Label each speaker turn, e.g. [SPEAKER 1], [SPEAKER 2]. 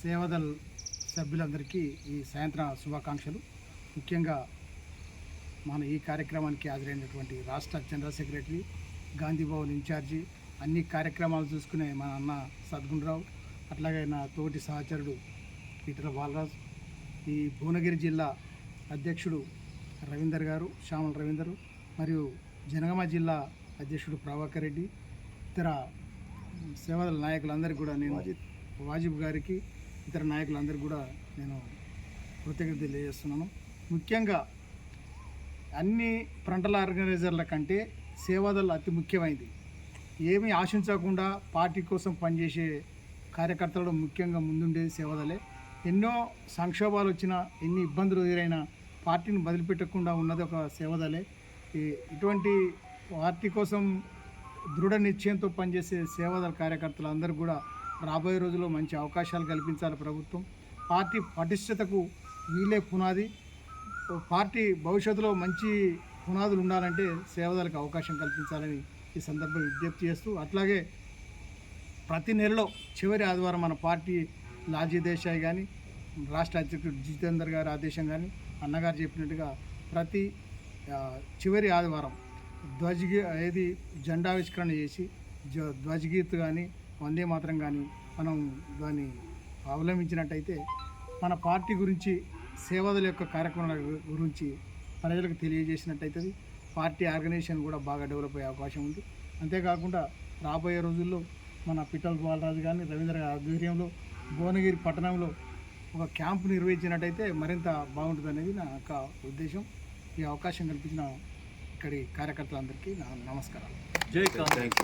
[SPEAKER 1] సేవదల్ సభ్యులందరికీ ఈ సాయంత్రం శుభాకాంక్షలు. ముఖ్యంగా మన ఈ కార్యక్రమానికి హాజరైనటువంటి రాష్ట్ర general secretary Gandhi Bhavan incharge అన్ని కార్యక్రమాలు చూసుకునే మా అన్న సద్గుణరావు అట్లాగే నా తోటి సహచరుడు పీటర్ బాలరాజ్ ఈ భువనగిరి జిల్లా అధ్యక్షుడు రవీందర్ గారు శ్యామల రవీందర్ మరియు జనగామ జిల్లా అధ్యక్షుడు ప్రభాకర్ రెడ్డి ఇతర సేవల నాయకులందరికీ కూడా నేను వాజిబ్ గారికి ఇతర నాయకులందరికీ కూడా నేను కృతజ్ఞత తెలియజేస్తున్నాను. ముఖ్యంగా అన్ని ఫ్రంటల్ ఆర్గనైజర్ల కంటే సేవాదలు అతి ముఖ్యమైనది. ఏమీ ఆశించకుండా పార్టీ కోసం పనిచేసే కార్యకర్తలు ముఖ్యంగా ముందుండేది సేవాదలే ఎన్నో సంక్షోభాలు వచ్చినా ఎన్ని ఇబ్బందులు ఎదురైనా పార్టీని వదిలిపెట్టకుండా ఉన్నది ఒక సేవదలే ఇటువంటి పార్టీ కోసం దృఢ నిశ్చయంతో పనిచేసే సేవాదళ కార్యకర్తలు అందరూ కూడా రాబోయే రోజుల్లో మంచి అవకాశాలు కల్పించాలి ప్రభుత్వం. పార్టీ పటిష్టతకు వీలే పునాది. పార్టీ భవిష్యత్తులో మంచి పునాదులు ఉండాలంటే సేవదలకు అవకాశం కల్పించాలని ఈ సందర్భంగా విజ్ఞప్తి చేస్తూ అట్లాగే ప్రతి నెలలో చివరి ఆదివారం మన పార్టీ లాజీ దేశాయ్ కానీ రాష్ట్ర అధ్యక్షుడు జితేందర్ గారి ఆదేశం కానీ అన్నగారు చెప్పినట్టుగా ప్రతి చివరి ఆదివారం ధ్వజ ఏది జెండావిష్కరణ చేసి ధ్వజగీత్ కానీ వందే మాత్రం కానీ మనం దాన్ని అవలంబించినట్టయితే మన పార్టీ గురించి సేవదుల యొక్క కార్యక్రమాల గురించి ప్రజలకు తెలియజేసినట్టయితుంది. పార్టీ ఆర్గనైజేషన్ కూడా బాగా డెవలప్ అయ్యే అవకాశం ఉంది. అంతేకాకుండా రాబోయే రోజుల్లో మన పిట్టల బాలరాజు కానీ రవీంద్ర ఆధ్వర్యంలో భువనగిరి పట్టణంలో ఒక క్యాంపు నిర్వహించినట్టయితే మరింత బాగుంటుంది అనేది నా యొక్క ఉద్దేశం. ఈ అవకాశం కల్పించిన ఇక్కడి కార్యకర్తలందరికీ నా నమస్కారాలు.
[SPEAKER 2] జై కాంగ్రెస్.